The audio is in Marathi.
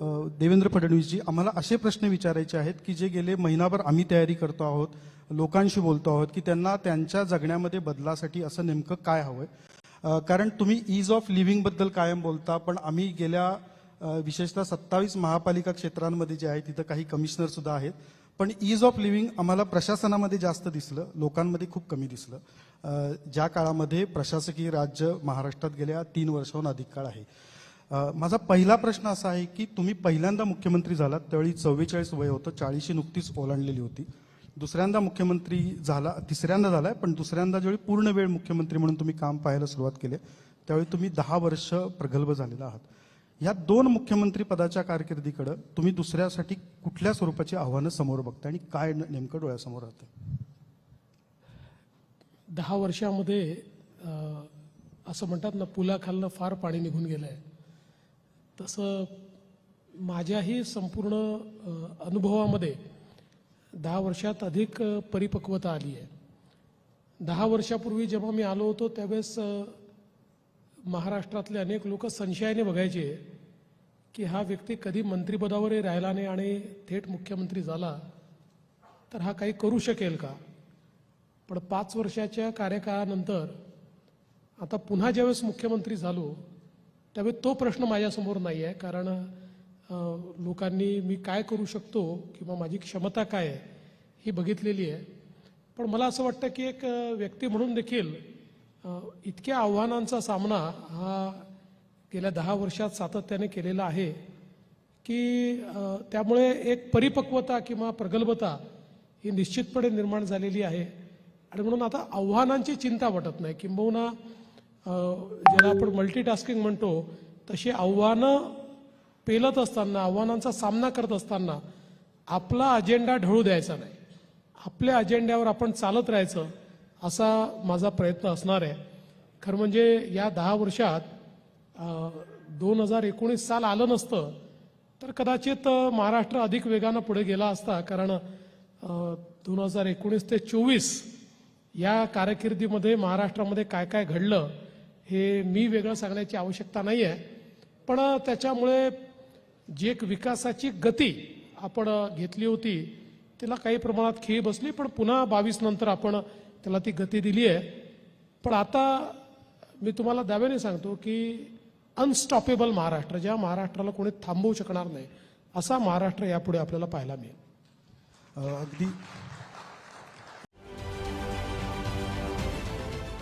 देवेंद्र फडणवीसजी आम्हाला असे प्रश्न विचारायचे आहेत की जे गेले महिनाभर आम्ही तयारी करतो आहोत लोकांशी बोलतो आहोत की त्यांना त्यांच्या जगण्यामध्ये बदलासाठी असं नेमकं काय हवंय? आहे कारण तुम्ही ईज ऑफ लिव्हिंगबद्दल कायम बोलता पण आम्ही गेल्या विशेषतः सत्तावीस महापालिका क्षेत्रांमध्ये जे आहे तिथं काही कमिशनर सुद्धा आहेत. पण ईज ऑफ लिव्हिंग आम्हाला प्रशासनामध्ये जास्त दिसलं लोकांमध्ये खूप कमी दिसलं. ज्या काळामध्ये प्रशासकीय राज्य महाराष्ट्रात गेल्या तीन वर्षाहून अधिक काळ आहे. माझा पहिला प्रश्न असा आहे की तुम्ही पहिल्यांदा मुख्यमंत्री झालात त्यावेळी चव्वेचाळीस वय होतं चाळीशी नुकतीच ओलांडलेली होती. दुसऱ्यांदा मुख्यमंत्री झाला तिसऱ्यांदा झालाय पण दुसऱ्यांदा ज्यावेळी पूर्ण वेळ मुख्यमंत्री म्हणून तुम्ही काम पाहायला सुरुवात केली त्यावेळी तुम्ही दहा वर्ष प्रगल्भ झालेला आहात. या दोन मुख्यमंत्री पदाच्या कारकिर्दीकडे तुम्ही दुसऱ्यासाठी कुठल्या स्वरूपाची आव्हानं समोर बघता आणि काय नेमकं डोळ्यासमोर राहतं दहा वर्षामध्ये असं म्हणतात ना पुलाखालनं फार पाणी निघून गेलं आहे तसं माझ्याही संपूर्ण अनुभवामध्ये दहा वर्षात अधिक परिपक्वता आली आहे. दहा वर्षापूर्वी जेव्हा मी आलो होतो त्यावेळेस महाराष्ट्रातले अनेक लोक संशयाने बघायचे की हा व्यक्ती कधी मंत्रिपदावरही राहिला नाही आणि थेट मुख्यमंत्री झाला तर हा काही करू शकेल का? पण पाच वर्षाच्या कार्यकाळानंतर आता पुन्हा ज्यावेळेस मुख्यमंत्री झालो त्यामुळे तो प्रश्न माझ्यासमोर नाही आहे कारण लोकांनी मी काय करू शकतो किंवा माझी क्षमता काय आहे ही बघितलेली आहे. पण मला असं वाटतं की एक व्यक्ती म्हणून देखील इतक्या आव्हानांचा सामना हा गेल्या दहा वर्षात सातत्याने केलेला आहे की त्यामुळे एक परिपक्वता किंवा प्रगल्भता ही निश्चितपणे निर्माण झालेली आहे. आणि म्हणून आता आव्हानांची चिंता वाटत नाही. किंबहुना ज्याला आपण मल्टीटास्किंग म्हणतो तशी आव्हानं पेलत असताना आव्हानांचा सामना करत असताना आपला अजेंडा ढळू द्यायचा नाही. आपल्या अजेंड्यावर आपण चालत राहायचं असा माझा प्रयत्न असणार आहे. खरं म्हणजे या दहा वर्षात दोन हजार एकोणीस साल आलं नसतं तर कदाचित महाराष्ट्र अधिक वेगानं पुढे गेला असता कारण दोन हजार एकोणीस ते चोवीस या कारकिर्दीमध्ये महाराष्ट्रामध्ये काय काय घडलं हे मी वेगळं सांगण्याची आवश्यकता नाही आहे पण त्याच्यामुळे जी एक विकासाची गती आपण घेतली होती त्याला काही प्रमाणात खीळ बसली पण पुन्हा बावीस नंतर आपण त्याला ती गती दिली आहे. पण आता मी तुम्हाला दाव्याने सांगतो की अनस्टॉपेबल महाराष्ट्र ज्या महाराष्ट्राला कोणी थांबवू शकणार नाही असा महाराष्ट्र यापुढे आपल्याला पाहायला मिळेल. अगदी